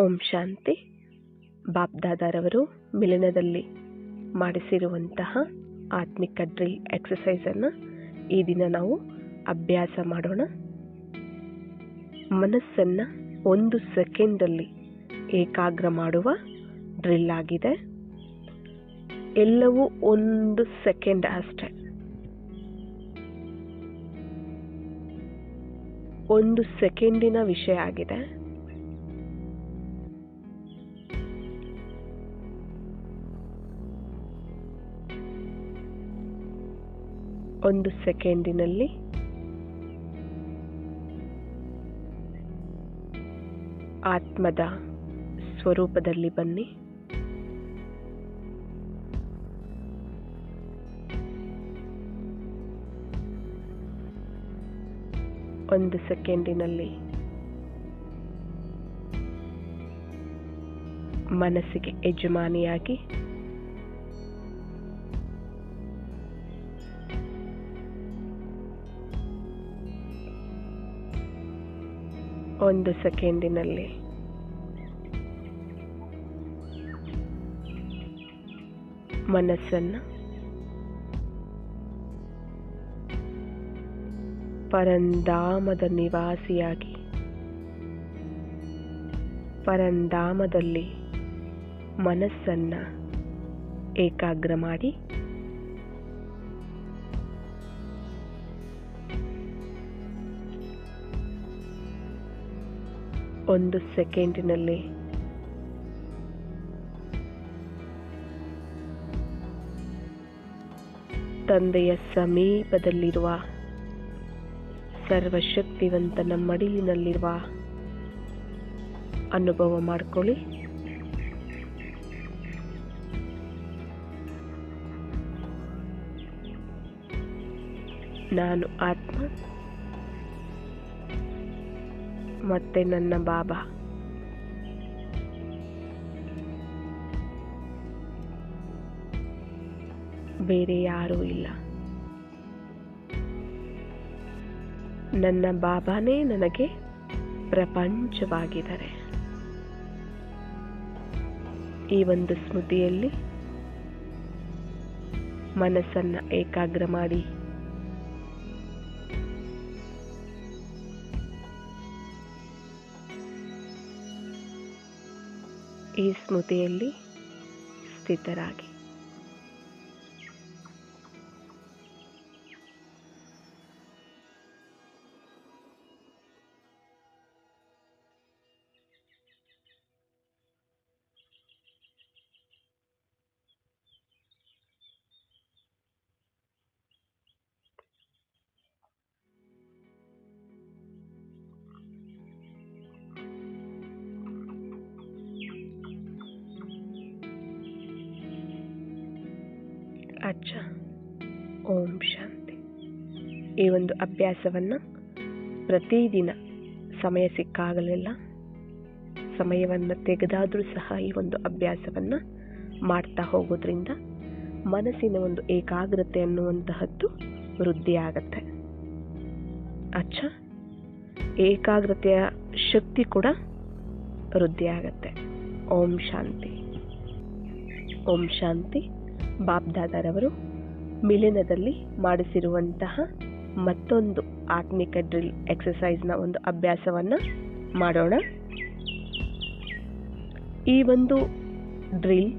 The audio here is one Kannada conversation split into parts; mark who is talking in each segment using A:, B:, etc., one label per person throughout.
A: ಓಂ ಶಾಂತಿ. ಬಾಬ್ದಾದಾರವರು ಮಿಲನದಲ್ಲಿ ಮಾಡಿಸಿರುವಂತಹ ಆತ್ಮಿಕ ಡ್ರಿಲ್ ಎಕ್ಸಸೈಸನ್ನು ಈ ದಿನ ನಾವು ಅಭ್ಯಾಸ ಮಾಡೋಣ. ಮನಸ್ಸನ್ನು ಒಂದು ಸೆಕೆಂಡಲ್ಲಿ ಏಕಾಗ್ರ ಮಾಡುವ ಡ್ರಿಲ್ ಆಗಿದೆ. ಎಲ್ಲವೂ ಒಂದು ಸೆಕೆಂಡ್ ಅಷ್ಟೆ. ಒಂದು ಸೆಕೆಂಡಿನ ವಿಷಯ ಆಗಿದೆ. ಒಂದು ಸೆಕೆಂಡಿನಲ್ಲಿ. ಆತ್ಮದ ಸ್ವರೂಪದಲ್ಲಿ ಬನ್ನಿ. ಒಂದು ಸೆಕೆಂಡಿನಲ್ಲಿ. ಮನಸ್ಸಿಗೆ ಯಜಮಾನಿಯಾಗಿ. ಒಂದು ಸೆಕೆಂಡಿನಲ್ಲಿ. ಮನಸ್ಸನ್ನು ಪರಂಧಾಮದ ನಿವಾಸಿಯಾಗಿ ಪರಂಧಾಮದಲ್ಲಿ ಮನಸ್ಸನ್ನು ಏಕಾಗ್ರ ಮಾಡಿ ಒಂದು ಸೆಕೆಂಡಿನಲ್ಲಿ. ತಂದೆಯ ಸಮೀಪದಲ್ಲಿರುವ ಸರ್ವಶಕ್ತಿವಂತನ ಮಡಿಲಿನಲ್ಲಿರುವ ಅನುಭವ ಮಾಡಿಕೊಳ್ಳಿ. ನಾನು ಆತ್ಮ. ಮತ್ತೆ ನನ್ನ ಬಾಬಾ. ಬೇರೆ ಯಾರೂ ಇಲ್ಲ. ನನ್ನ ಬಾಬಾನೇ ನನಗೆ ಪ್ರಪಂಚವಾಗಿದ್ದಾರೆ. ಈ ಒಂದು ಸ್ಮೃತಿಯಲ್ಲಿ ಮನಸ್ಸನ್ನು ಏಕಾಗ್ರ ಮಾಡಿ. ಈ ಸ್ಮೃತಿಯಲ್ಲಿ ಸ್ಥಿತರಾಗಿ. ಅಚ್ಚ ಓಂ ಶಾಂತಿ. ಈ ಒಂದು ಅಭ್ಯಾಸವನ್ನು ಪ್ರತಿದಿನ ಸಮಯ ಸಿಕ್ಕಾಗಲಿಲ್ಲ. ಸಮಯವನ್ನು ತೆಗೆದಾದರೂ ಸಹ ಈ ಒಂದು ಅಭ್ಯಾಸವನ್ನು ಮಾಡ್ತಾ ಹೋಗೋದ್ರಿಂದ ಮನಸ್ಸಿನ ಒಂದು ಏಕಾಗ್ರತೆ ಅನ್ನುವಂತಹದ್ದು ವೃದ್ಧಿಯಾಗತ್ತೆ ಅಚ್ಚ. ಏಕಾಗ್ರತೆಯ ಶಕ್ತಿ ಕೂಡ ವೃದ್ಧಿಯಾಗತ್ತೆ ಓಂ ಶಾಂತಿ. ಓಂ ಶಾಂತಿ. ಬಾಬ್ದಾದಾರವರು ಮಿಲಿನದಲ್ಲಿ ಮಾಡಿಸಿರುವಂತಹ ಮತ್ತೊಂದು ಆತ್ಮಿಕ ಡ್ರಿಲ್ ಎಕ್ಸಸೈಸ್ನ ಒಂದು ಅಭ್ಯಾಸವನ್ನು ಮಾಡೋಣ. ಈ ಒಂದು ಡ್ರಿಲ್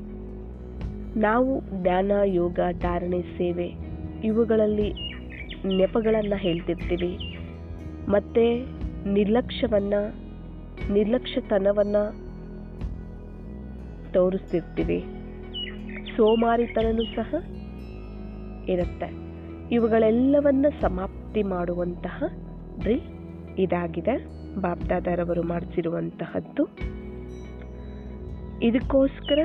A: ನಾವು ಧ್ಯಾನ ಯೋಗ, ಧಾರಣೆ, ಸೇವೆ ಇವುಗಳಲ್ಲಿ ನೆಪಗಳನ್ನು ಹೇಳ್ತಿರ್ತೀವಿ. ಮತ್ತು ನಿರ್ಲಕ್ಷ್ಯವನ್ನು, ನಿರ್ಲಕ್ಷ್ಯತನವನ್ನು ತೋರಿಸ್ತಿರ್ತೀವಿ. ಸೋಮಾರಿತನೂ ಸಹ ಇರುತ್ತೆ. ಇವುಗಳೆಲ್ಲವನ್ನ ಸಮಾಪ್ತಿ ಮಾಡುವಂತಹ ಡ್ರಿಲ್ ಇದಾಗಿದೆ. ಬಾಬ್ದಾದಾರವರು ಮಾಡಿಸಿರುವಂತಹದ್ದು. ಇದಕ್ಕೋಸ್ಕರ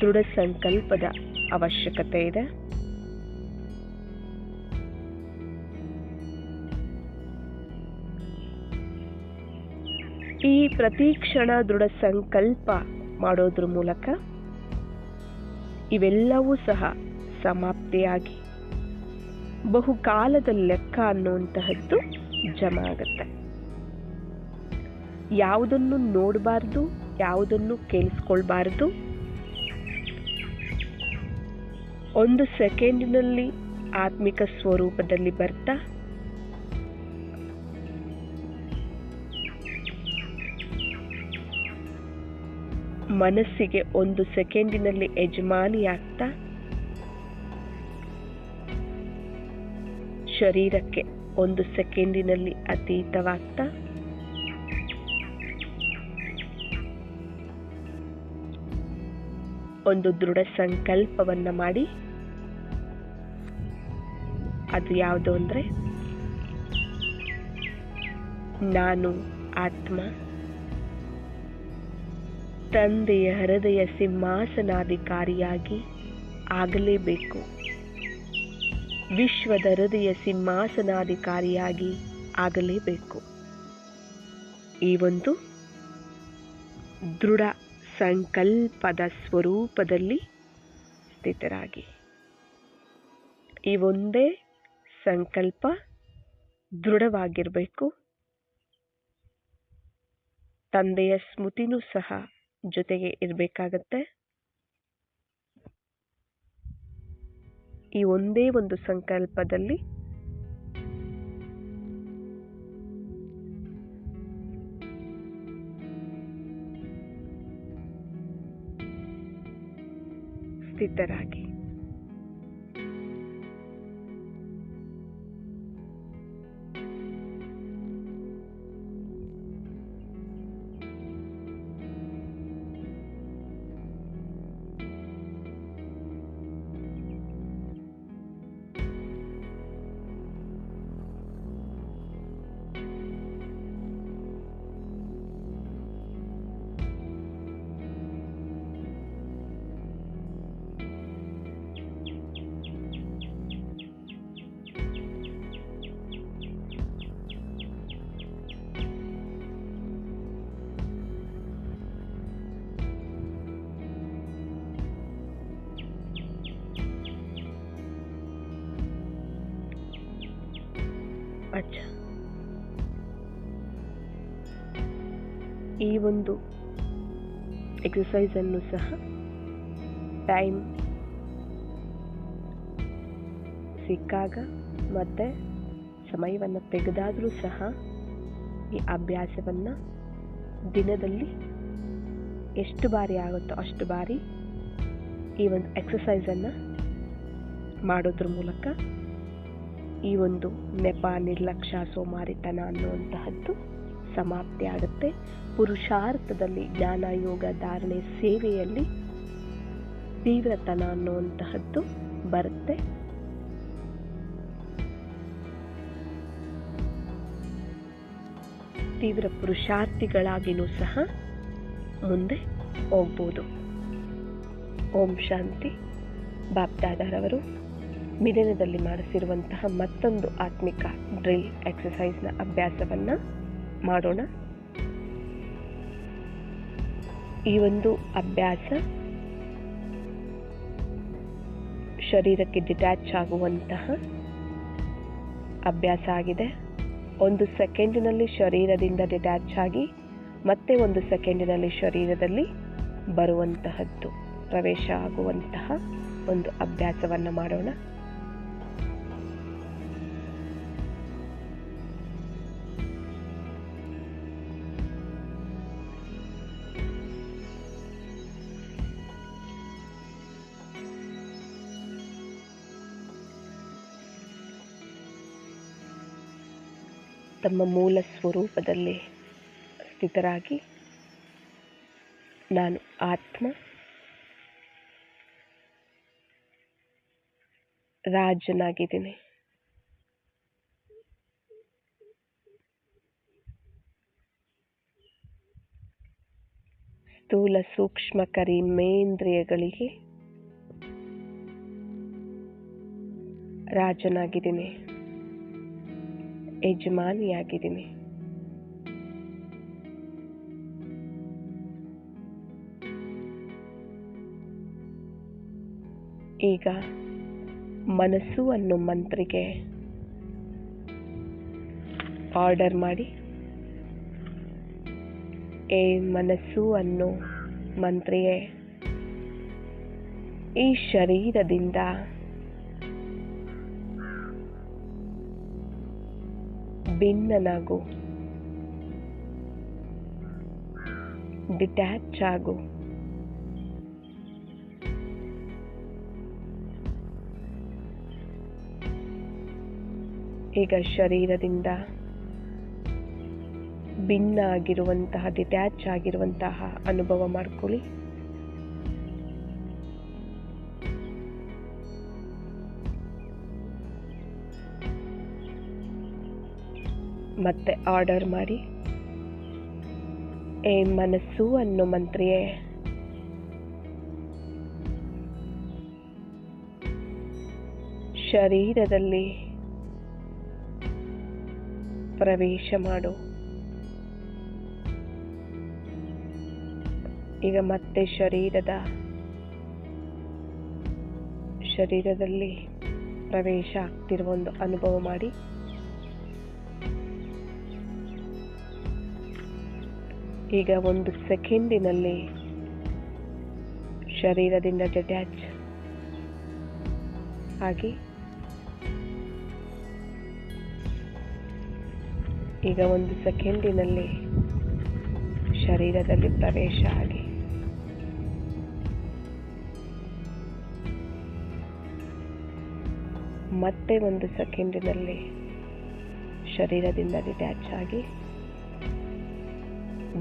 A: ದೃಢ ಸಂಕಲ್ಪದ ಅವಶ್ಯಕತೆ ಇದೆ. ಈ ಪ್ರತಿ ಕ್ಷಣ ದೃಢ ಸಂಕಲ್ಪ ಮಾಡೋದ್ರ ಮೂಲಕ ಇವೆಲ್ಲವೂ ಸಹ ಸಮಾಪ್ತಿಯಾಗಿ. ಬಹುಕಾಲದ ಲೆಕ್ಕ ಅನ್ನುವಂತಹದ್ದು ಜಮ ಆಗುತ್ತೆ. ಯಾವುದನ್ನು ನೋಡಬಾರ್ದು, ಯಾವುದನ್ನು ಕೇಳಿಸ್ಕೊಳ್ಬಾರ್ದು, ಒಂದು ಸೆಕೆಂಡಿನಲ್ಲಿ ಆತ್ಮಿಕ ಸ್ವರೂಪದಲ್ಲಿ ಬರ್ತಾ ಮನಸ್ಸಿಗೆ ಒಂದು ಸೆಕೆಂಡಿನಲ್ಲಿ ಯಜಮಾನಿಯಾಗ್ತಾ ಶರೀರಕ್ಕೆ ಒಂದು ಸೆಕೆಂಡಿನಲ್ಲಿ ಅತೀತವಾಗ್ತಾ ಒಂದು ದೃಢ ಸಂಕಲ್ಪವನ್ನ ಮಾಡಿ. ಅದು ಯಾವುದು ಅಂದರೆ, ನಾನು ಆತ್ಮ. ತಂದೆಯ ಹೃದಯ ಸಿಂಹಾಸನಾಧಿಕಾರಿಯಾಗಿ ಆಗಲೇಬೇಕು. ವಿಶ್ವದ ಹೃದಯ ಸಿಂಹಾಸನಾಧಿಕಾರಿಯಾಗಿ ಆಗಲೇಬೇಕು. ಈ ಒಂದು ದೃಢ ಸಂಕಲ್ಪದ ಸ್ವರೂಪದಲ್ಲಿ ಸ್ಥಿತರಾಗಿ. ಈ ಒಂದೇ ಸಂಕಲ್ಪ ದೃಢವಾಗಿರಬೇಕು. ತಂದೆಯ ಸ್ಮೃತಿನೂ ಸಹ ಜೊತೆಗೆ ಇರಬೇಕಾಗತ್ತೆ. ಈ ಒಂದೇ ಒಂದು ಸಂಕಲ್ಪದಲ್ಲಿ ಸ್ಥಿತರಾಗಿ. ಒಂದು ಎಕ್ಸಸೈಸ್ ಅನ್ನು ಸಹ ಟೈಮ್ ಸಿಕ್ಕಾಗ ಮತ್ತೆ ಸಮಯವನ್ನು ತೆಗೆದಾದರೂ ಸಹ ಈ ಅಭ್ಯಾಸವನ್ನು ದಿನದಲ್ಲಿ ಎಷ್ಟು ಬಾರಿ ಆಗುತ್ತೋ ಅಷ್ಟು ಬಾರಿ ಈ ಒಂದು ಎಕ್ಸಸೈಸನ್ನು ಮಾಡೋದ್ರ ಮೂಲಕ ಈ ಒಂದು ನೆಪ ನಿರ್ಲಕ್ಷ್ಯ ಸೋಮಾರಿತನ ಅನ್ನುವಂತಹದ್ದು ಸಮಾಪ್ತಿ ಆಗುತ್ತೆ. ಪುರುಷಾರ್ಥದಲ್ಲಿ ಜ್ಞಾನ ಯೋಗ ಧಾರಣೆ ಸೇವೆಯಲ್ಲಿ ತೀವ್ರತನ ಅನ್ನುವಂತಹದ್ದು ಬರುತ್ತೆ. ತೀವ್ರ ಪುರುಷಾರ್ಥಿಗಳಾಗಿನೂ ಸಹ ಮುಂದೆ ಹೋಗ್ಬೋದು. ಓಂ ಶಾಂತಿ. ಬಾಪ್ದಾದಾರವರು ಮಿಲನದಲ್ಲಿ ಮಾಡಿಸಿರುವಂತಹ ಮತ್ತೊಂದು ಆತ್ಮಿಕ ಡ್ರಿಲ್ ಎಕ್ಸಸೈಸ್ನ ಅಭ್ಯಾಸವನ್ನು ಮಾಡೋಣ. ಈ ಒಂದು ಅಭ್ಯಾಸ ಶರೀರಕ್ಕೆ ಡಿಟ್ಯಾಚ್ ಆಗುವಂತಹ ಅಭ್ಯಾಸ ಆಗಿದೆ. ಒಂದು ಸೆಕೆಂಡಿನಲ್ಲಿ ಶರೀರದಿಂದ ಡಿಟ್ಯಾಚ್ ಆಗಿ ಮತ್ತೆ ಒಂದು ಸೆಕೆಂಡಿನಲ್ಲಿ ಶರೀರದಲ್ಲಿ ಬರುವಂತಹದ್ದು, ಪ್ರವೇಶ ಆಗುವಂತಹ ಒಂದು ಅಭ್ಯಾಸವನ್ನು ಮಾಡೋಣ. ತಮ್ಮ ಮೂಲ ಸ್ವರೂಪದಲ್ಲಿ ಸ್ಥಿತರಾಗಿ ನಾನು ಆತ್ಮ ರಾಜನಾಗಿದ್ದೀನಿ. ಸ್ಥೂಲ ಸೂಕ್ಷ್ಮ ಕರಿಮೇಂದ್ರಿಯಗಳಿಗೆ ರಾಜನಾಗಿದ್ದೀನಿ. ಯಜಮಾನಿಯಾಗಿದ್ದೀನಿ. ಈಗ ಮನಸ್ಸು ಅನ್ನೋ ಮಂತ್ರಿಗೆ ಆರ್ಡರ್ ಮಾಡಿ. ಏ ಮನಸ್ಸು ಅನ್ನೋ ಮಂತ್ರಿಯೇ ಈ ಶರೀರದಿಂದ ಭಿನ್ನನಾಗು. ಡಿಟ್ಯಾಚ್ ಆಗು. ಈಗ ಶರೀರದಿಂದ ಭಿನ್ನ ಆಗಿರುವಂತಹ ಡಿಟ್ಯಾಚ್ ಆಗಿರುವಂತಹ ಅನುಭವ ಮಾಡ್ಕೊಳ್ಳಿ. ಮತ್ತೆ ಆರ್ಡರ್ ಮಾಡಿ. ಏ ಮನಸ್ಸು ಅನ್ನೋ ಮಂತ್ರಿಯೇ. ಶರೀರದಲ್ಲಿ ಪ್ರವೇಶ ಮಾಡು. ಈಗ ಮತ್ತೆ ಶರೀರದ, ಶರೀರದಲ್ಲಿ ಪ್ರವೇಶ ಆಗ್ತಿರುವ ಒಂದು ಅನುಭವ ಮಾಡಿ. ಈಗ ಒಂದು ಸೆಕೆಂಡಿನಲ್ಲಿ ಶರೀರದಿಂದ ಡಿಟ್ಯಾಚ್ ಆಗಿ ಈಗ ಒಂದು ಸೆಕೆಂಡಿನಲ್ಲಿ ಶರೀರದಲ್ಲಿ ಪ್ರವೇಶ ಆಗಿ ಮತ್ತೆ ಒಂದು ಸೆಕೆಂಡಿನಲ್ಲಿ ಶರೀರದಿಂದ ಡಿಟ್ಯಾಚ್ ಆಗಿ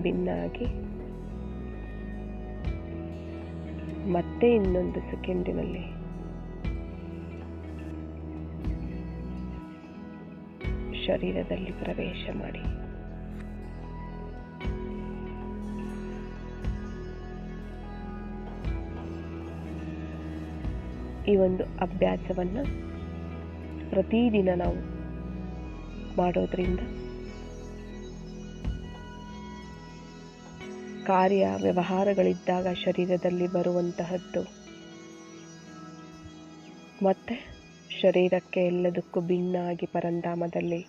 A: ಭಿನ್ನ ಆಗಿ ಮತ್ತೆ ಇನ್ನೊಂದು ಸೆಕೆಂಡಿನಲ್ಲಿ. ಶರೀರದಲ್ಲಿ ಪ್ರವೇಶ ಮಾಡಿ. ಈ ಒಂದು ಅಭ್ಯಾಸವನ್ನು ಪ್ರತಿದಿನ ನಾವು ಮಾಡೋದ್ರಿಂದ ಕಾರ್ಯ ವ್ಯವಹಾರಗಳಿದ್ದಾಗ ಶರೀರದಲ್ಲಿ ಬರುವಂತಹದ್ದು. ಮತ್ತೆ ಶರೀರಕ್ಕೆ ಎಲ್ಲದಕ್ಕೂ ಭಿನ್ನಾಗಿ ಪರಂಧಾಮದಲ್ಲಿ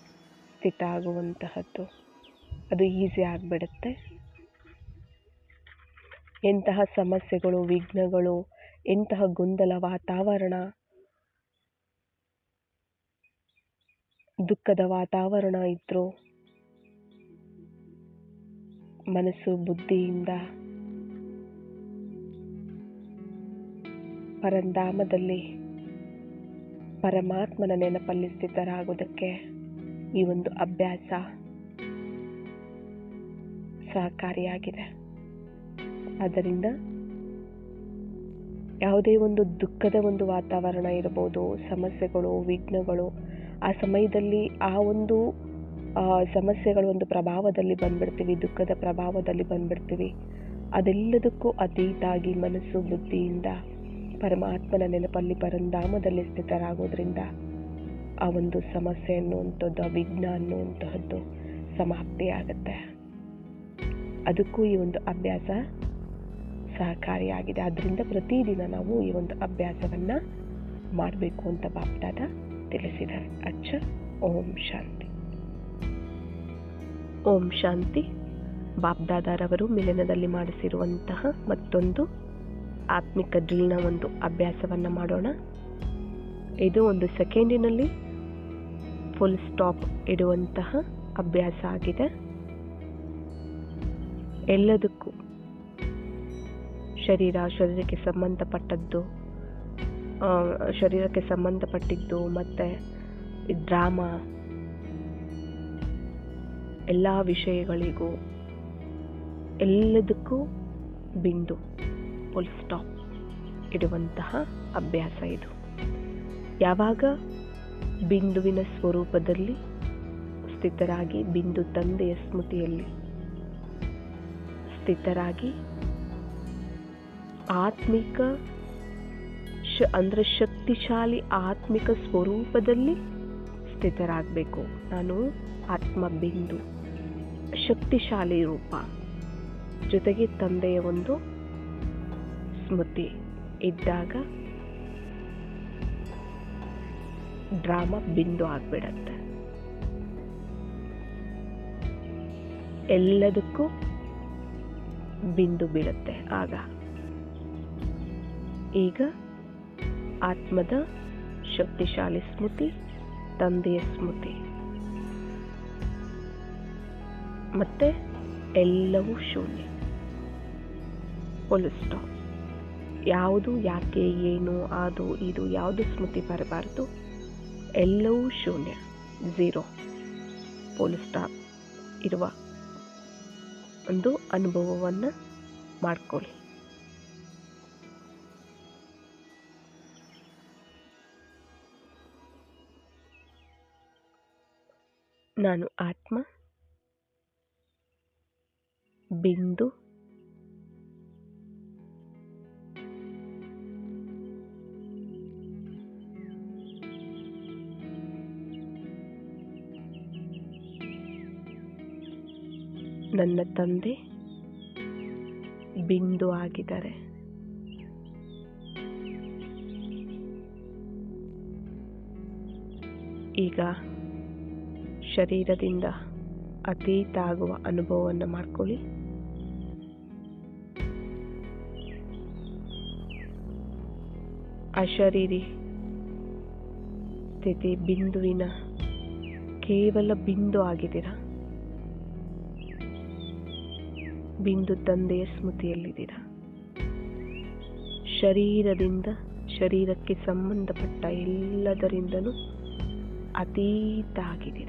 A: ಸ್ಥಿತ ಆಗುವಂತಹದ್ದು. ಅದು ಈಸಿ ಆಗಿಬಿಡುತ್ತೆ. ಎಂತಹ ಸಮಸ್ಯೆಗಳು, ವಿಘ್ನಗಳು, ಎಂತಹ ಗೊಂದಲ, ವಾತಾವರಣ, ದುಃಖದ ವಾತಾವರಣ ಇದ್ರೂ ಮನಸ್ಸು ಬುದ್ಧಿಯಿಂದ ಪರಂಧಾಮದಲ್ಲಿ ಪರಮಾತ್ಮನ ನೆನಪಲ್ಲಿ ಸ್ಥಿತರಾಗುವುದಕ್ಕೆ ಈ ಒಂದು ಅಭ್ಯಾಸ ಸಹಕಾರಿಯಾಗಿದೆ. ಆದ್ದರಿಂದ ಯಾವುದೇ ಒಂದು ದುಃಖದ ಒಂದು ವಾತಾವರಣ ಇರಬಹುದು ಸಮಸ್ಯೆಗಳು, ವಿಘ್ನಗಳು, ಆ ಸಮಯದಲ್ಲಿ ಆ ಒಂದು ಸಮಸ್ಯೆಗಳ ಒಂದು ಪ್ರಭಾವದಲ್ಲಿ ಬಂದ್ಬಿಡ್ತೀವಿ, ದುಃಖದ ಪ್ರಭಾವದಲ್ಲಿ ಬಂದ್ಬಿಡ್ತೀವಿ. ಅದೆಲ್ಲದಕ್ಕೂ ಅತೀತಾಗಿ ಮನಸ್ಸು ಬುದ್ಧಿಯಿಂದ, ಪರಮಾತ್ಮನ ನೆನಪಲ್ಲಿ ಪರಂಧಾಮದಲ್ಲಿ ಸ್ಥಿತರಾಗೋದ್ರಿಂದ ಆ ಒಂದು ಸಮಸ್ಯೆ ಅನ್ನುವಂಥದ್ದು, ಆ ವಿಘ್ನ ಅನ್ನುವಂತಹದ್ದು ಸಮಾಪ್ತಿಯಾಗತ್ತೆ. ಅದಕ್ಕೂ ಈ ಒಂದು ಅಭ್ಯಾಸ ಸಹಕಾರಿಯಾಗಿದೆ. ಆದ್ದರಿಂದ ಪ್ರತಿದಿನ ನಾವು ಈ ಒಂದು ಅಭ್ಯಾಸವನ್ನ ಮಾಡಬೇಕು ಅಂತ ಬಾಪ್ದಾದ ತಿಳಿಸಿದ್ದಾರೆ. ಅಚ್ಚ, ಓಂ ಶಾಂತಿ. ಓಂ ಶಾಂತಿ. ಬಾಬ್ದಾದಾರವರು ಮಿಲನದಲ್ಲಿ ಮಾಡಿಸಿರುವಂತಹ ಮತ್ತೊಂದು ಆತ್ಮಿಕ ಡ್ರಿಲ್ನ ಒಂದು ಅಭ್ಯಾಸವನ್ನು ಮಾಡೋಣ. ಇದು ಒಂದು ಸೆಕೆಂಡಿನಲ್ಲಿ ಫುಲ್ ಸ್ಟಾಪ್ ಇಡುವಂತಹ ಅಭ್ಯಾಸ ಆಗಿದೆ. ಎಲ್ಲದಕ್ಕೂ ಶರೀರ, ಶರೀರಕ್ಕೆ ಸಂಬಂಧಪಟ್ಟದ್ದು ಶರೀರಕ್ಕೆ ಸಂಬಂಧಪಟ್ಟಿದ್ದು, ಮತ್ತು ಡ್ರಾಮಾ ಎಲ್ಲ ವಿಷಯಗಳಿಗೂ ಎಲ್ಲದಕ್ಕೂ ಬಿಂದು ಫುಲ್ ಸ್ಟಾಪ್ ಇಡುವಂತಹ ಅಭ್ಯಾಸ ಇದು. ಯಾವಾಗ ಬಿಂದುವಿನ ಸ್ವರೂಪದಲ್ಲಿ ಸ್ಥಿತರಾಗಿ, ಬಿಂದು ತಂದೆಯ ಸ್ಮೃತಿಯಲ್ಲಿ ಸ್ಥಿತರಾಗಿ ಆತ್ಮಿಕ ಶ, ಅಂದರೆ ಶಕ್ತಿಶಾಲಿ ಆತ್ಮಿಕ ಸ್ವರೂಪದಲ್ಲಿ ಸ್ಥಿತರಾಗಬೇಕು. ನಾನು ಆತ್ಮ ಬಿಂದು. ಶಕ್ತಿಶಾಲಿ ರೂಪ. ಜೊತೆಗೆ ತಂದೆಯ ಒಂದು ಸ್ಮೃತಿ ಇದ್ದಾಗ ಡ್ರಾಮಾ ಬಿಂದು ಆಗ್ಬಿಡತ್ತೆ. ಎಲ್ಲದಕ್ಕೂ ಬಿಂದು ಬೀಳುತ್ತೆ ಆಗ. ಈಗ ಆತ್ಮದ ಶಕ್ತಿಶಾಲಿ ಸ್ಮೃತಿ, ತಂದೆಯ ಸ್ಮೃತಿ. ಮತ್ತೆ ಎಲ್ಲವೂ ಶೂನ್ಯ. ಸ್ಟಾಪ್ ಯಾವುದು, ಯಾಕೆ, ಏನು, ಅದು, ಇದು, ಯಾವುದು ಸ್ಮೃತಿ ಬರಬಾರ್ದು, ಎಲ್ಲವೂ ಶೂನ್ಯ. ಝೀರೋ ಸ್ಟಾಪ್ ಇರುವ ಒಂದು ಅನುಭವವನ್ನು ಮಾಡಿಕೊಳ್ಳಿ. ನಾನು ಆತ್ಮ. ಬಿಂದು. ನನ್ನ ತಂದೆ ಬಿಂದು ಆಗಿದ್ದಾರೆ. ಈಗ ಶರೀರದಿಂದ ಅತೀತ ಆಗುವ ಅನುಭವವನ್ನು ಮಾಡ್ಕೊಳ್ಳಿ. ಅಶರೀರಿ ಸ್ಥಿತಿ ಬಿಂದುವಿನ ಕೇವಲ ಬಿಂದು ಆಗಿದ್ದೀರ? ಬಿಂದು ತಂದೆಯ ಸ್ಮೃತಿಯಲ್ಲಿದ್ದೀರ? ಶರೀರದಿಂದ ಶರೀರಕ್ಕೆ ಸಂಬಂಧಪಟ್ಟ ಎಲ್ಲದರಿಂದಲೂ ಅತೀತ ಆಗಿದ್ದೀರ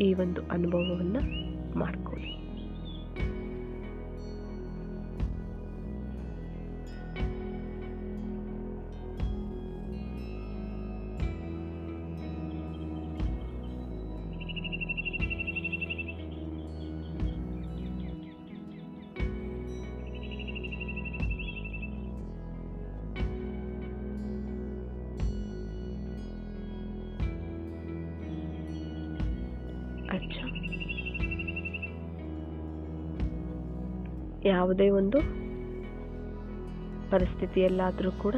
A: ಈ ಒಂದು ಅನುಭವವನ್ನು ಮಾಡ್ಕೊಳ್ಳಿ. ಯಾವುದೇ ಒಂದು ಪರಿಸ್ಥಿತಿಯಲ್ಲಾದರೂ ಕೂಡ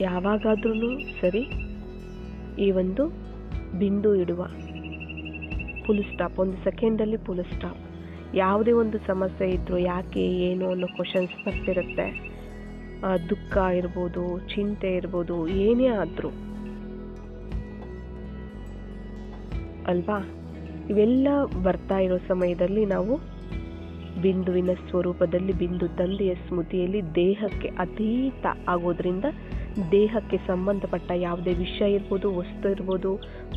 A: ಯಾವಾಗಾದ್ರೂ ಸರಿ ಈ ಒಂದು ಬಿಂದು ಇಡುವ ಫುಲ್ ಸ್ಟಾಪ್, ಒಂದು ಸೆಕೆಂಡಲ್ಲಿ ಫುಲ್ ಸ್ಟಾಪ್. ಯಾವುದೇ ಒಂದು ಸಮಸ್ಯೆ ಇದ್ದರೂ ಯಾಕೆ, ಏನು ಅನ್ನೋ ಕ್ವಶನ್ಸ್ ಬರ್ತಿರುತ್ತೆ. ದುಃಖ ಇರ್ಬೋದು, ಚಿಂತೆ ಇರ್ಬೋದು, ಏನೇ ಆದರೂ. ಅಲ್ವಾ? ಇವೆಲ್ಲ ಬರ್ತಾ ಇರೋ ಸಮಯದಲ್ಲಿ ನಾವು ಬಿಂದುವಿನ ಸ್ವರೂಪದಲ್ಲಿ ಬಿಂದು ತಂದೆಯ ಸ್ಮೃತಿಯಲ್ಲಿ ದೇಹಕ್ಕೆ ಅತೀತ ಆಗೋದ್ರಿಂದ ದೇಹಕ್ಕೆ ಸಂಬಂಧಪಟ್ಟ ಯಾವುದೇ ವಿಷಯ ಇರ್ಬೋದು, ವಸ್ತು ಇರ್ಬೋದು,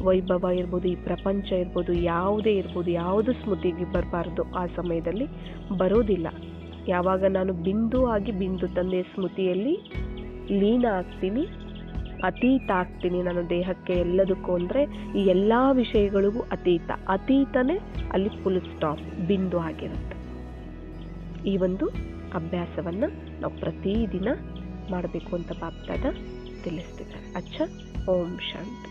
A: ವೈಭವ ಇರ್ಬೋದು, ಈ ಪ್ರಪಂಚ ಇರ್ಬೋದು, ಯಾವುದೇ ಇರ್ಬೋದು, ಯಾವುದು ಸ್ಮೃತಿಗೆ ಬರಬಾರ್ದು ಆ ಸಮಯದಲ್ಲಿ ಬರೋದಿಲ್ಲ. ಯಾವಾಗ ನಾನು ಬಿಂದು ಆಗಿ ಬಿಂದು ತಂದೆಯ ಸ್ಮೃತಿಯಲ್ಲಿ ಲೀನ ಆಗ್ತೀನಿ, ಅತೀತ ಆಗ್ತೀನಿ ನಾನು ದೇಹಕ್ಕೆ ಎಲ್ಲದಕ್ಕೂ ಅಂದರೆ ಈ ಎಲ್ಲ ವಿಷಯಗಳಿಗೂ ಅತೀತ. ಅತೀತನೇ ಅಲ್ಲಿ ಫುಲ್ ಸ್ಟಾಪ್ ಬಿಂದು ಆಗಿರುತ್ತೆ. ಈ ಒಂದು ಅಭ್ಯಾಸವನ್ನು ನಾವು ಪ್ರತಿದಿನ ಮಾಡಬೇಕು ಅಂತ ಬಾಪ್ತಾದ ತಿಳಿಸ್ತಿದ್ದಾರೆ. ಅಚ್ಚ ಓಂ ಶಾಂತಿ.